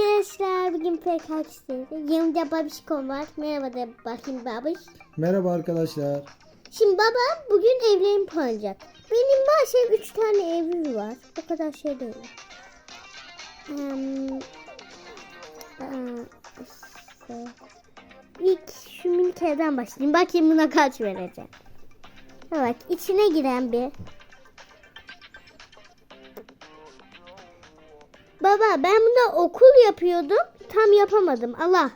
arkadaşlar. Bugün PKX'de yanımda babişkom var. Merhaba de bakayım babiş. Merhaba arkadaşlar. Şimdi babam bugün evlerimi planlayacak. Benim maalesef 3 tane evim var. O kadar şey değil. Aa, işte. İlk şu minik evden başlayayım. Bakayım buna kaç vereceğim. Evet içine giren bir. Baba ben bunda okul yapıyordum. Tam yapamadım. Allah.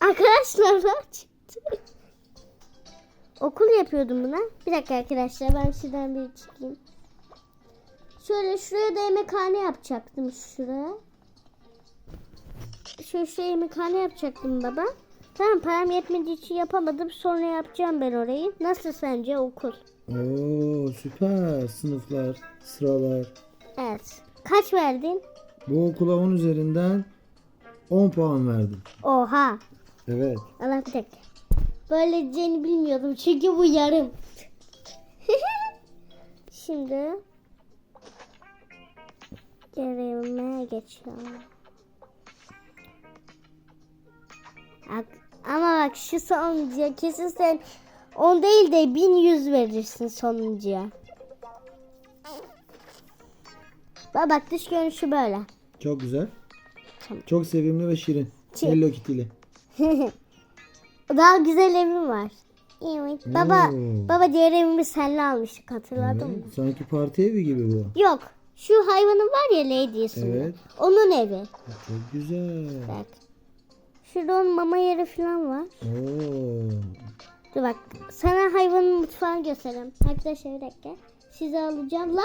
Arkadaşlar çıktı. Okul yapıyordum buna. Bir dakika arkadaşlar ben şuradan bir çıkayım. Şöyle şuraya da yemekhane yapacaktım şuraya. Şöyle şuraya yemekhane yapacaktım baba. Tamam param yetmediği için yapamadım. Sonra yapacağım ben orayı. Nasıl sence okul? Oo süper sınıflar, sıralar. Evet. Kaç verdin? Bu okula 10 üzerinden 10 puan verdim. Oha. Evet. Allah bir dakika. Böyle diyeceğini bilmiyordum çünkü bu yarım. Şimdi görevime geçiyorum. Bak, ama bak şu sonuncuya kesin sen 10 değil de 1100 verirsin sonuncuya. Bak bak dış görünüşü böyle. Çok güzel. Tamam. Çok sevimli ve şirin. Çi- Hello Kitty'li. Daha güzel evim var. Evet. Baba, Oo. baba diğer evimi seninle almıştık hatırladın mı? Evet, Sanki parti evi gibi bu. Yok. Şu hayvanın var ya Lady. Evet. Onun evi. Çok güzel. Bak. Şurada onun mama yeri falan var. Oo. Dur bak. Sana hayvanın mutfağını göstereyim. Arkadaşlar bir dakika. Sizi alacağım. La.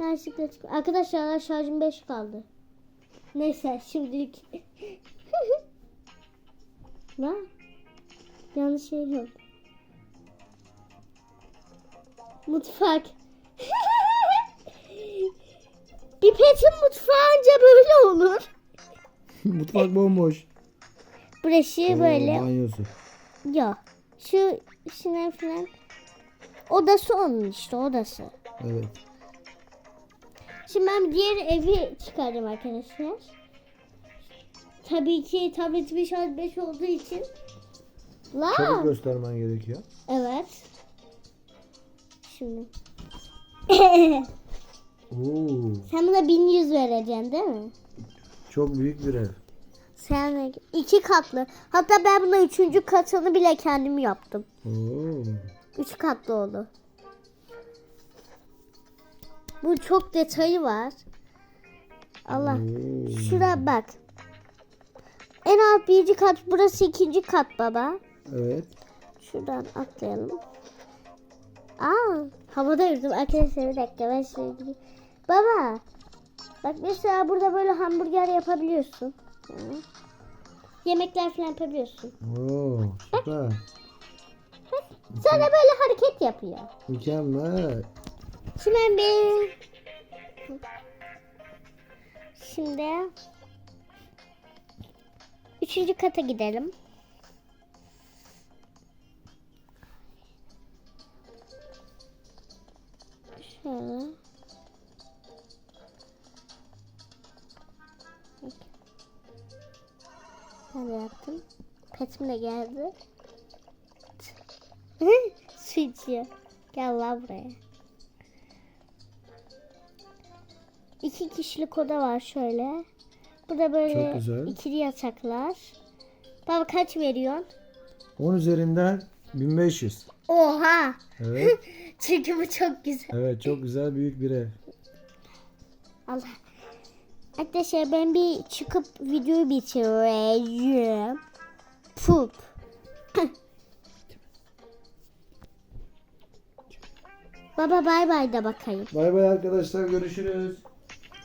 Yanlışlıkla Arkadaşlar şarjım 5 kaldı. Neyse şimdilik. La. Yanlış şey oldu. Mutfak. Bir petin mutfağı anca böyle olur. Mutfak bomboş. Burası böyle. Banyosu. Yok. Şu şuna falan. Odası onun işte odası. Evet. Şimdi ben diğer evi çıkardım arkadaşlar. Tabii ki tabletimi şarj 5 olduğu için. La. Çabuk göstermen gerekiyor. Evet. Şimdi. Oo. Sen buna 1100 vereceksin değil mi? Çok büyük bir ev. Sen iki katlı. Hatta ben buna üçüncü katını bile kendim yaptım. Oo. Üç katlı oldu. Bu çok detayı var. Allah. Oo. Şura bak. En alt birinci kat burası ikinci kat baba. Evet. Şuradan atlayalım. Aa, havada yürüdüm arkadaşlar bir dakika ben şöyle gideyim. Baba. Bak mesela burada böyle hamburger yapabiliyorsun. Hı. Yemekler falan yapabiliyorsun. Oo. Süper. Sonra böyle hareket yapıyor. Mükemmel. Şimdi ben bir... Şimdi... Üçüncü kata gidelim. Şöyle. De yaptım. Petim de geldi. Su. Gel lan buraya. İki kişilik oda var şöyle. Burada böyle Çok güzel. ikili yataklar. Baba kaç veriyorsun? 10 üzerinden 1500. Oha! Evet. Çünkü bu çok güzel. Evet çok güzel büyük bir ev. Allah. Arkadaşlar ben bir çıkıp videoyu bitireyim. Pup. Baba bay bay da bakayım. Bay bay arkadaşlar görüşürüz.